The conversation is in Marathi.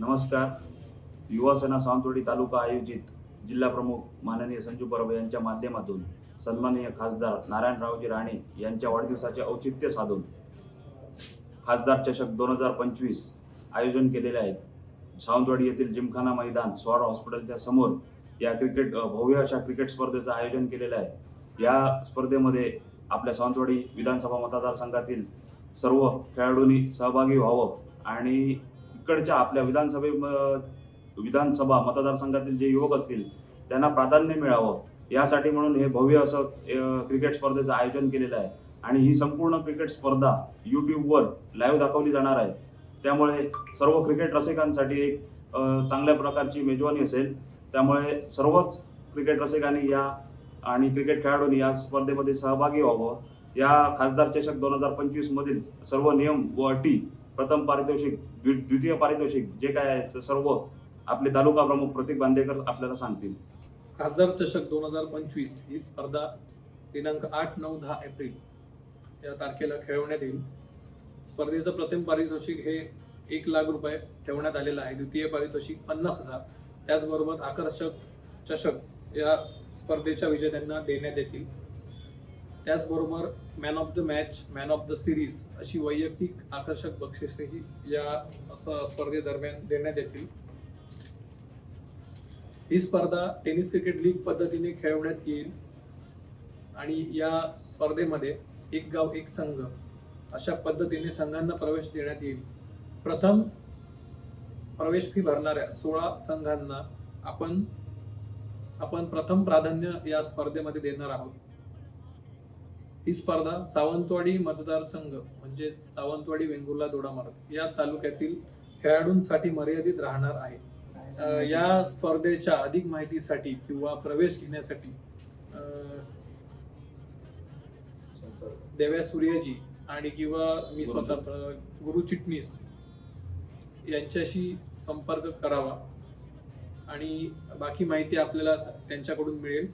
नमस्कार. युवासेना सावंतवाडी तालुका आयोजित जिल्हाप्रमुख माननीय संजू परब यांच्या माध्यमातून सन्माननीय खासदार नारायणरावजी राणे यांच्या वाढदिवसाचे औचित्य साधून खासदार चषक दोन हजार पंचवीस आयोजन केलेले आहे. सावंतवाडी येथील जिमखाना मैदान स्वार हॉस्पिटलच्या समोर या क्रिकेट भव्य अशा क्रिकेट स्पर्धेचं आयोजन केलेलं आहे. या स्पर्धेमध्ये आपल्या सावंतवाडी विधानसभा मतदारसंघातील सर्व खेळाडूंनी सहभागी व्हावं आणि इकडच्या आपल्या विधानसभे विधानसभा मतदारसंघातील जे युवक असतील त्यांना प्राधान्य मिळावं. यासाठी म्हणून हे भव्य असं क्रिकेट स्पर्धेचं आयोजन केलेलं आहे. आणि ही संपूर्ण क्रिकेट स्पर्धा यूट्यूबवर लाईव्ह दाखवली जाणार आहे. त्यामुळे सर्व क्रिकेट रसिकांसाठी एक चांगल्या प्रकारची मेजवानी असेल. त्यामुळे सर्वच क्रिकेट रसिकांनी या आणि क्रिकेट खेळाडूंनी या स्पर्धेमध्ये सहभागी व्हावं. या खासदार चषक दोन हजार पंचवीसमधील सर्व नियम व अटी प्रथम पारितोषिक द्वि- द्वितीय पारितोषिक जे काय आहे सर्व आपले तालुका प्रमुख प्रतीक बांदेकर आपल्याला सांगतील. खासदार चषक दोन हजार पंचवीस ही स्पर्धा दिनांक आठ नऊ दहा एप्रिल या तारखेला खेळवण्यात येईल. स्पर्धेचं प्रथम पारितोषिक हे एक लाख रुपये ठेवण्यात आलेलं आहे. द्वितीय पारितोषिक पन्नास हजार. त्याचबरोबर आकर्षक चषक या स्पर्धेच्या विजेत्यांना देण्यात येतील. त्याचबरोबर man of the match man of the series अशी वैयक्तिक आकर्षक बक्षिसेही या स्पर्धेदरम्यान देण्यात येतील. ही स्पर्धा टेनिस क्रिकेट लीग पद्धतीने खेळवण्यात येईल आणि या स्पर्धेमध्ये एक गाव एक संघ अशा पद्धतीने संघांना प्रवेश देण्यात येईल. प्रथम प्रवेश फी भरणाऱ्या सोळा संघांना आपण आपण प्रथम प्राधान्य या स्पर्धेमध्ये देणार आहोत. ही स्पर्धा सावंतवाडी मतदारसंघ म्हणजे सावंतवाडी वेंगुर्ला दोडामार्ग या तालुक्यातील खेळाडूंसाठी मर्यादित राहणार आहे. या स्पर्धेच्या अधिक माहितीसाठी किंवा प्रवेश घेण्यासाठी अ, देव्या सूर्यजी आणि किंवा मी स्वतः गुरु चिटणीस यांच्याशी संपर्क करावा. आणि बाकी माहिती आपल्याला त्यांच्याकडून मिळेल.